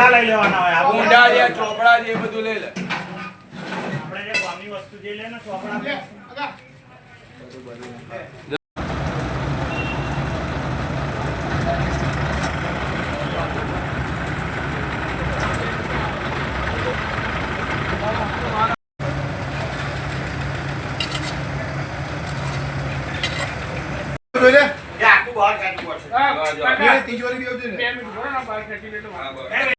ચોપડા લઈ લેવાના હોય ઊંડા જે ચોપડા જે બધું લઈ લે આપણે જે ગામની વસ્તુ જે લે ને ચોપડા લે. એ આખું બહાર કાઢવું પડશે હા, જો. બે તિજોરી બી આવશે ને. હા, બસ. આ ગાડી આપણા વાળા મોંમાં ઓમેથી ખેંચાઈ લો છો બધું. બસ,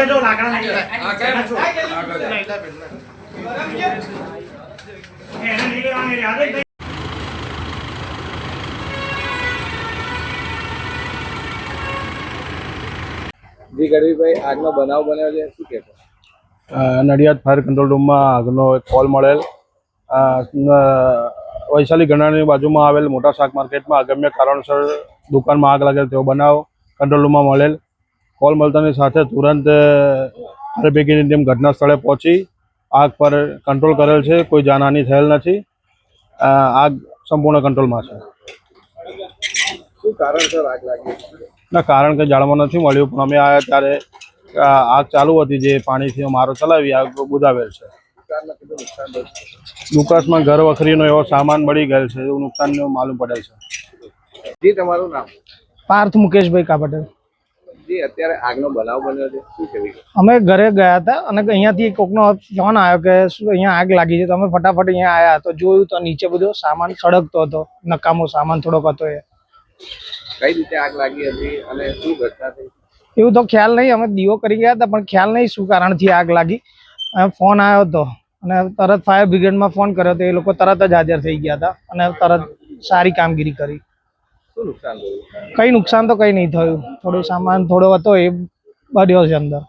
લઈ લેજો લાકડા લઈ આ કેમ? આગળ એને નહીં. લેવાની રે. લઈ જી ગરીબભાઈ આજનો બનાવ બન્યો છે શું કહેશો? અ, નડિયાદ ફાયર કંટ્રોલ રૂમમાં આગનો એક કોલ મળેલ. અ, વૈશાલી ગણાની બાજુમાં આવેલ મોટા શાક માર્કેટમાં અગમ્ય કારણસર દુકાનમાં આગ લાગેલ તેવો બનાવ કંટ્રોલ રૂમમાં મળેલ. કોલ મળતાની સાથે તુરંત ફાયર બ્રિગેડની ટીમ ઘટના સ્થળે પહોંચી આગ પર કંટ્રોલ કરેલ છે કોઈ જાનહાની થયેલ નથી. આગ સંપૂર્ણ કંટ્રોલમાં છે. શું કારણસર આગ લાગી? ના કારણ કે જાણવા નથી મળ્યું પણ અમે આવ્યા ત્યારે આગ ચાલુ હતી જે પાણીથી મારો ચલાવી આગ બુજાવેલ છે. દુકાનમાં ઘર વખરીનો એવો સામાન મળી ગયેલ છે એવું નુકસાન માલુમ પડેલ છે. જી તમારું નામ? પાર્થ મુકેશભાઈ કાપટેલ અમે ઘરે ગયા હતા અને અહીંયાથી કોકનો ફોન આવ્યો કે શું અહીંયા આગ લાગી છે તો અમે ફટાફટ અહીંયા આવ્યા તો જોયું તો નીચે બધો સામાન સળગતો હતો નકામો સામાન થોડોક હતો એ. કઈ રીતે આગ લાગી હતી અને શું ઘટના થઈ? એવું તો ખ્યાલ નહીં અમે દીવો કરી ગયા હતા પણ ખ્યાલ નહીં શું કારણથી આગ લાગી. ફોન આવ્યો હતો અને તરત ફાયર બ્રિગેડમાં ફોન કર્યો તો એ લોકો તરત જ હાજર થઈ ગયા હતા અને તરત સારી કામગીરી કરી. કઈ નુકસાન કંઈ નુકસાન તો કઈ નહીં થયું. થોડું સામાન થોડો હતો એ બળ્યો છે અંદર.